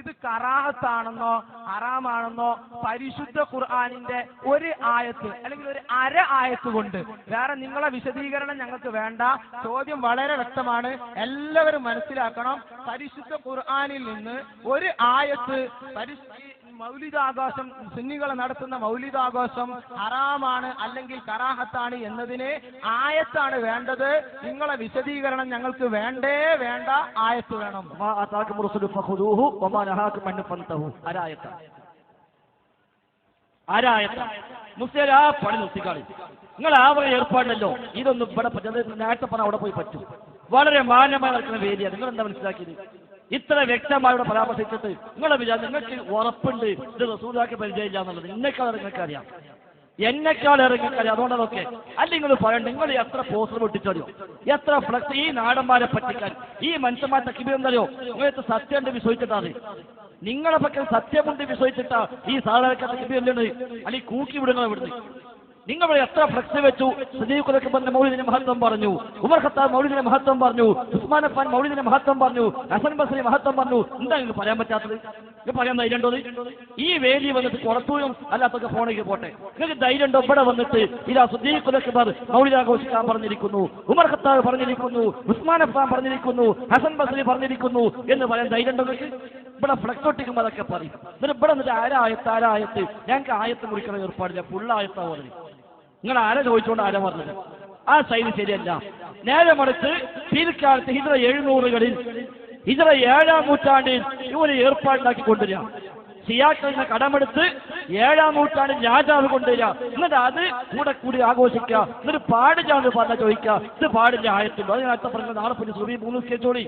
ഇത് കറാഹത്താണെന്നോ ഹറാമാണെന്നോ പരിശുദ്ധ ഖുർആാനിന്റെ ഒരു ആയത്ത് അല്ലെങ്കിൽ ഒരു അര ആയത്ത് കൊണ്ട്. വേറെ നിങ്ങളെ വിശദീകരണം ഞങ്ങൾക്ക് വേണ്ട. ചോദ്യം വളരെ വ്യക്തമാണ്. എല്ലാവരും മനസ്സിലാക്കണം. പരിശുദ്ധ ഖുർആാനിൽ നിന്ന് ഒരു ആയത്ത് പരിശു ഈ മൗലികാഘോഷം സുന്നികൾ നടത്തുന്ന മൗലികാഘോഷം ഹറാമാണ് അല്ലെങ്കിൽ കറാഹത്താണ് എന്നതിന് ആയത്താണ് വേണ്ടത്. നിങ്ങളെ വിശദീകരണം ഞങ്ങൾക്ക് വേണ്ടേ വേണ്ട ആയത്ത് വേണം. ആ നിങ്ങൾ ആ ഏർപ്പാടല്ലോ ഇതൊന്നും ഇവിടെ നേരത്തെ പറഞ്ഞ അവിടെ പോയി പറ്റും. വളരെ മാന്യമായി നടക്കുന്ന വേദിയാണ്. നിങ്ങൾ എന്താ മനസ്സിലാക്കിയത്? ഇത്ര വ്യക്തമായി ഇവിടെ പരാമർശിച്ചിട്ട് നിങ്ങളെ വിചാരം നിങ്ങൾക്ക് ഉറപ്പുണ്ട് ഇത് റസൂലാക്കി പരിചയമില്ല എന്നുള്ളത്. ഇന്നേക്കാൾ നിങ്ങൾക്ക് അറിയാം എന്നെക്കാൾ ഇറങ്ങിക്കറിയാം അതുകൊണ്ടതൊക്കെ അല്ലെങ്കിൽ നിങ്ങൾ പറയണ്ട. നിങ്ങൾ എത്ര പോസ്റ്റർ പൊട്ടിച്ചറിയോ? എത്ര ഫ്ലക്സ് ഈ നാടന്മാരെ പറ്റിക്കാൻ ഈ മനുഷ്യന്മാരെ കിബി എന്നറിയോ നിങ്ങൾക്ക് സത്യമുണ്ട് വിശ്വസിച്ചിട്ടാണ്. നിങ്ങളെ പക്കൽ സത്യമുണ്ട് വിശ്വസിച്ചിട്ടാ ഈ സാധാരണക്കാർ കിബി എന്തുണ്ട് അല്ലെങ്കിൽ കൂക്കി വിടുന്നത് ഇവിടുന്ന്. നിങ്ങൾ എത്ര ഫ്ലക്സ് വെച്ചു? സജീവ് മൗലിദിന്റെ മഹത്വം പറഞ്ഞു. ഉമർ ഖത്താബ് മൗലിദിന്റെ മഹത്വം പറഞ്ഞു. ഉസ്മാൻ അഫാൻ മൗലിദിന്റെ മഹത്വം പറഞ്ഞു. ഹസൻ ബസ്രി മഹത്വം പറഞ്ഞു. എന്താ നിങ്ങൾക്ക് പറയാൻ പറ്റാത്തത്? നിങ്ങൾ പറയാൻ ധൈര്യം ഉണ്ടോ ഈ വേദി വന്നിട്ട് പുറത്തൂരും അല്ലാത്തൊക്കെ ഫോണിലേക്ക് പോട്ടെ. നിങ്ങൾക്ക് ധൈര്യം ഉണ്ടോ ഇവിടെ വന്നിട്ട്? ഇതാ സുദ്ദീഖ് കുലക്കബർ മൗലിദ് പറഞ്ഞിരിക്കുന്നു. ഉമർ ഖത്താബ് പറഞ്ഞിരിക്കുന്നു. ഉസ്മാൻ അഫാൻ പറഞ്ഞിരിക്കുന്നു. ഹസൻ ബസ്രി പറഞ്ഞിരിക്കുന്നു എന്ന് പറയാൻ ധൈര്യം ഉണ്ടോ നിങ്ങൾക്ക് ഇവിടെ ഫ്ലക്സ് ഒട്ടിക്കുമ്പോൾ അതൊക്കെ പറയും. എന്നിട്ട് ഇവിടെ നിന്നിട്ട് ആരായത്ത് ആരായത്ത് ഞങ്ങൾക്ക് ആയത്ത്? മുറിക്കണ ഏർപ്പാടില്ല. ഫുള്ളായത്താ പറഞ്ഞു. നിങ്ങൾ ആരെ ചോദിച്ചുകൊണ്ട് ആരെ പറഞ്ഞത് ആ ശൈലി ശരിയല്ല. നേരെ മറിച്ച് പിൽക്കാലത്ത് ഹിജറ എഴുന്നൂറുകളിൽ ഹിജറ ഏഴാം നൂറ്റാണ്ടിൽ ഇവർ ഏർപ്പാടുണ്ടാക്കി കൊണ്ടുവരിക. സിയാക്കളിൽ നിന്ന് കടമെടുത്ത് ഏഴാം നൂറ്റാണ്ടിൽ രാജാവ് കൊണ്ടുവരിക. എന്നിട്ട് അത് കൂടെ കൂടി ആഘോഷിക്കുക. എന്നിട്ട് പാടില്ല പറഞ്ഞ ചോദിക്കുക. ഇത് പാടില്ല ആയത്തുണ്ടോ അതിനകത്ത് പറഞ്ഞ നാളെ പിന്നെ സുബി മൂന്ന് സ്കേച്ചോളി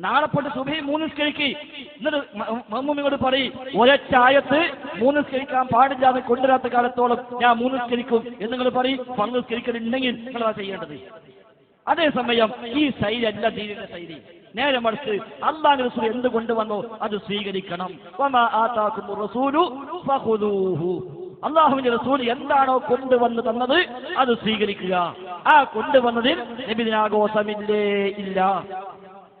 നാളെ പോയിട്ട് സുബഹി മൂന്ന് സ്കരിക്ക് എന്നിട്ട് മമ്മൂമിയോട് പറയും ഒരച്ചായത്ത് മൂന്ന് സ്കരിക്കാൻ പാടില്ല എന്ന് കൊണ്ടുവരാത്ത കാലത്തോളം ഞാൻ മൂന്ന് സ്കരിക്കും എന്ന് നിങ്ങൾ പറയും. പങ്ക് സ്കരിക്കലുണ്ടെങ്കിൽ നിങ്ങളാ ചെയ്യേണ്ടത്. അതേസമയം ഈ ശൈലി അല്ല ദീനിന്റെ ശൈലി. നേരെ മറിച്ച് അള്ളാഹു റസൂൽ എന്ത് കൊണ്ടുവന്നോ അത് സ്വീകരിക്കണം. അള്ളാഹുവിന്റെ റസൂൽ എന്താണോ കൊണ്ടുവന്ന് തന്നത് അത് സ്വീകരിക്കുക. ആ കൊണ്ടുവന്നതിൽ നബിദിനാഘോഷമില്ലേ? ഇല്ല.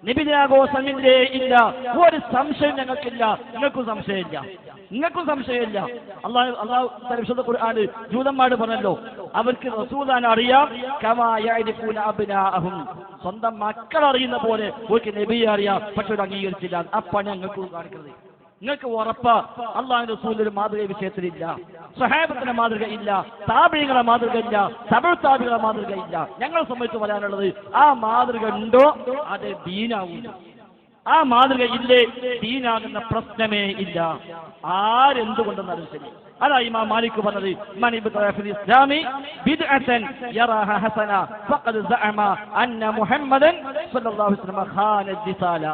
നിബിദിനാഘോഷമില്ലേ ഇല്ല? ഒരു സംശയം ഞങ്ങൾക്കില്ല. നിങ്ങൾക്കും സംശയമില്ല. നിങ്ങൾക്കും സംശയമില്ല. അള്ളാഹു അള്ളാഹു പരിശുദ്ധ ഖുർആന് ജൂതന്മാർ പറഞ്ഞല്ലോ അവർക്ക് റസൂദാൻ അറിയാം. അബ്നാഅഹും. സ്വന്തം മക്കൾ അറിയുന്ന പോലെ അവർക്ക് നബിയെ അറിയാം. പക്ഷെ അംഗീകരിച്ചില്ല. ആ ഞങ്ങൾക്ക് കാണിക്കുന്നത്. നിങ്ങൾക്ക് ഉറപ്പ. അള്ളാഹിന്റെ റസൂലിന്റെ ഒരു മാതൃക വിഷയത്തിലില്ല. സഹാബത്തിന്റെ മാതൃക ഇല്ല. താപികളെ മാതൃക ഇല്ല. തമിഴ് താപികളെ മാതൃക ഇല്ല. ഞങ്ങളെ സംബന്ധിച്ച് പറയാനുള്ളത് ആ മാതൃക ഉണ്ടോ? അത് ദീനാവുന്നു ആ മാതൃക ഇല്ലേ? ദീനാകുന്ന പ്രശ്നമേ ഇല്ല. ആരെന്തുകൊണ്ടെന്നാലും ശരി. അതാ ഇമാം മാലിക് പറഞ്ഞത്. മൻ തറഫിൽ ഫിൽ ഇസ്ലാമി ബിദ്അതൻ യറാഹ ഹസന ഫഖദ് സഅമ അന്ന മുഹമ്മദൻ സ്വല്ലല്ലാഹു അലൈഹി വസല്ലം ഖാന ദിസാല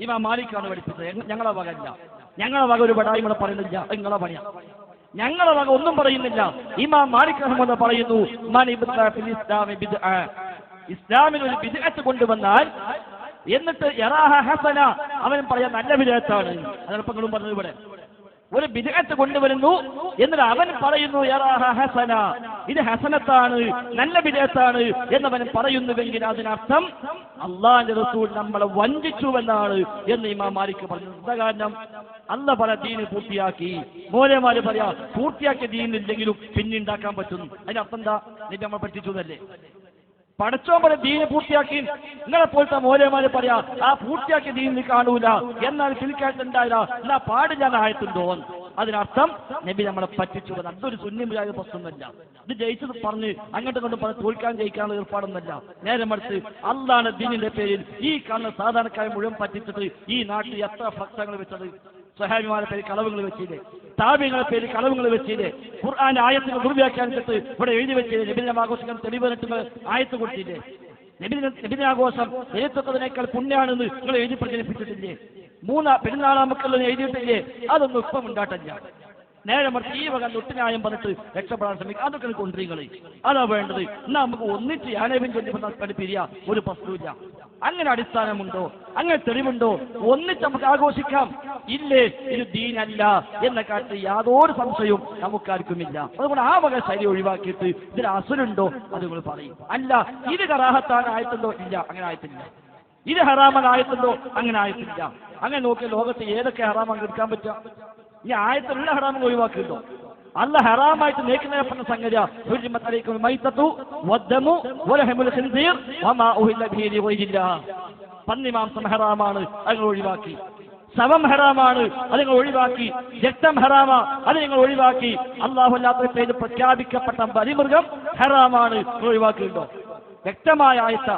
ഇമാം മാലിക്കാണ് പഠിപ്പിച്ചത്. ഞങ്ങ- ഞങ്ങളെ വക അല്ല ഞങ്ങളെ വക ഒരു പടായി ഇവിടെ പറയുന്നില്ല. നിങ്ങളെ പണിയാ. ഞങ്ങളെ വക ഒന്നും പറയുന്നില്ല. ഇമാം മാലിക് അഹമ്മദ് പറയുന്നു ഇസ്ലാമിൽ ഒരു ബിദ്അത്ത് കൊണ്ടുവന്നാൽ എന്നിട്ട് അവൻ പറയാൻ നല്ല വിജയത്താണ്. അതാണ് നിങ്ങളും പറഞ്ഞത് ഇവിടെ. ഒരു ബിദഅത്ത് കൊണ്ടുവരുന്നു എന്നിട്ട് അവൻ പറയുന്നു ഹസന ഇത് ഹസനത്താണ് നല്ല ബിദഅത്താണ് എന്നവൻ പറയുന്നുവെങ്കിൽ അതിനർത്ഥം അള്ളാന്റെ റസൂൽ നമ്മളെ വഞ്ചിച്ചുവെന്നാണ് എന്ന് ഇമാം മാലിക് പറഞ്ഞു എന്താ കാരണം? അല്ല പല ദീന് പൂർത്തിയാക്കി. മോലേമാര് പറയാ പൂർത്തിയാക്കിയ ദീനില്ലെങ്കിലും പിന്നെ ഉണ്ടാക്കാൻ പറ്റുന്നു. അതിനർത്ഥം എന്താ? നിന്നെ നമ്മൾ പറ്റിച്ചു എന്നല്ലേ പടച്ചോൻ പോലെ ദീന് പൂർത്തിയാക്കി. നിങ്ങളെ പോലത്തെ മോലേമാര് പറയാ ആ പൂർത്തിയാക്കി ദീനിൽ കാണൂല. എന്നാൽ ഉണ്ടായില്ല എന്നാ ഞാൻ ആയത്തുണ്ടോ അതിനർത്ഥം നബി നമ്മളെ പറ്റിച്ചു. അതൊരു ശൂന്യമായ പ്രശ്നമല്ല ഇത് ജയിച്ചത് പറഞ്ഞ് അങ്ങോട്ടും കൊണ്ട് പറഞ്ഞ് തോൽക്കാൻ ജയിക്കാനുള്ള ഏർപ്പാടൊന്നല്ല. നേരെ മറിച്ച് അല്ലാണ് ദീനിന്റെ പേരിൽ ഈ കാണുന്ന സാധാരണക്കാരെ മുഴുവൻ പറ്റിച്ചിട്ട് ഈ നാട്ടിൽ എത്ര ഭക്തങ്ങൾ വെച്ചത്? സഹാബിമാരുടെ പേര് കളവുകൾ വെച്ചില്ലേ? താപ്യങ്ങളെ പേര് കളവുകൾ വെച്ചില്ലേ? ഖുർആൻ ആയത്തുകൾ ദുർവ്യാഖ്യാനിച്ചിട്ട് ഇവിടെ എഴുതി വെച്ചില്ലേ? നിബിന്ദ ആഘോഷിക്കാൻ തെളിവരട്ടുകൾ ആയത്ത് കൊടുത്തില്ലേ? നബിദിനാഘോഷം എഴുത്തതിനേക്കാൾ പുണ്യാണെന്ന് നിങ്ങൾ എഴുതി പ്രചരിപ്പിച്ചിട്ടില്ലേ? മൂന്ന് പെരുന്നാളാമക്കളെന്ന് എഴുതിയിട്ടില്ലേ? അതൊന്നും ഇപ്പം ഉണ്ടാട്ടില്ല നേരെ മറിച്ച് ഈ വക തൊട്ടിനായം പറഞ്ഞിട്ട് രക്ഷപ്പെടാൻ ശ്രമിക്കുക അതൊക്കെ കൊണ്ടുവരികളെ അതാ വേണ്ടത്. എന്നാ നമുക്ക് ഒന്നിച്ച് യാനേബിൻ ചൊല്ലി പഠിപ്പിരിയ ഒരു പ്രശ്നമില്ല അങ്ങനെ അടിസ്ഥാനമുണ്ടോ? അങ്ങനെ തെളിവുണ്ടോ? ഒന്നിച്ച് നമുക്ക് ആഘോഷിക്കാം. ഇല്ലേ? ഇത് ദീനല്ല എന്ന കാര്യത്തിൽ യാതൊരു സംശയവും നമുക്കാർക്കുമില്ല. അതുകൊണ്ട് ആ വക ശൈലി ഒഴിവാക്കിയിട്ട് ഇതിൽ അസുരുണ്ടോ അത് നിങ്ങൾ പറയും. അല്ല ഇത് കറാഹത്താണ് ആയിട്ടുണ്ടോ ഇല്ല അങ്ങനെ ആയിട്ടില്ല. ഇത് ഹറാമൻ ആയിട്ടുണ്ടോ അങ്ങനെ ആയിട്ടില്ല. അങ്ങനെ നോക്കിയ ലോകത്ത് ഏതൊക്കെ ഹറാമാണ് എടുക്കാൻ പറ്റുക? ഈ ആയത്തിലുള്ള ഹറാമുകൾ ഒഴിവാക്കിയിട്ടോ? അല്ല ഹറാമായിട്ട് നേക്കുന്നതിനെ പറഞ്ഞ സംഗതിയാ. ഹുരിമത്ത് അലൈക്കും മൈത്തത്തു വമാ ഉഹില്ല ബിഹി ലിഗൈരില്ലാഹ് പന്നി മാംസം ഹറാമാണ് അത് നിങ്ങൾ ഒഴിവാക്കി. ശവം ഹറാമാണ് അത് നിങ്ങൾ ഒഴിവാക്കി. രക്തം ഹറാമാ അത് നിങ്ങൾ ഒഴിവാക്കി. അള്ളാഹു അല്ലാത്ത പേര് പ്രഖ്യാപിക്കപ്പെട്ട ബലിമൃഗം ഹറാമാണ് ഒഴിവാക്കിയിട്ടോ? വ്യക്തമായ ആയത്ത.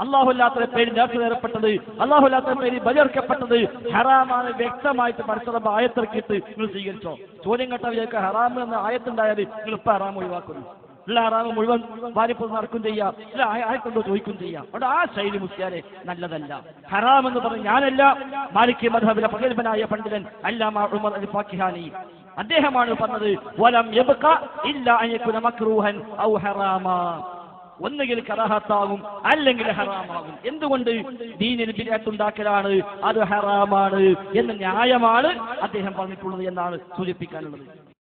അള്ളാഹുല്ലാത്ത പേര് നേർച്ച നേരപ്പെട്ടത് അള്ളാഹുല്ലാത്ത പേര് ബലിയർക്കപ്പെട്ടത് ഹറാമാണ് വ്യക്തമായിട്ട് പരസ്പരം ആയത്തിറക്കിയിട്ട് നിങ്ങൾ സ്വീകരിച്ചോ. ചോദ്യം കേട്ട വിചാരിക്കുക ഹറാം എന്ന ആയത്തുണ്ടായാൽ നിങ്ങൾ ഇപ്പൊ ഹറാം ഒഴിവാക്കുന്നു. ഉള്ള ഹറാമ് മുഴുവൻ വാരിപ്പോൾ നടക്കും ചെയ്യാം. ഇല്ല ആയത്തുണ്ടോ ചോദിക്കും ചെയ്യാം. അവിടെ ആ ശൈലി മുസ്ലിയാരെ നല്ലതല്ല. ഹറാം എന്ന് പറഞ്ഞ് ഞാനല്ല. മാലിക് മധബിലെ പ്രഗത്ഭനായ പണ്ഡിതൻ അല്ലാമ ഉമർ അദ്ദേഹമാണ് പറഞ്ഞത് വലം ഇല്ല മക്രൂഹൻ ഔ ഹറാമാ. ഒന്നുകിൽ കറാഹത്താകും അല്ലെങ്കിൽ ഹറാമാകും. എന്തുകൊണ്ട്? ദീനിന് ബിരാത്തുണ്ടാക്കലാണ് അത് ഹറാമാണ്. എന്ന് ന്യായമാണ് അദ്ദേഹം പറഞ്ഞിട്ടുള്ളത് എന്നാണ് സൂചിപ്പിക്കാനുള്ളത്.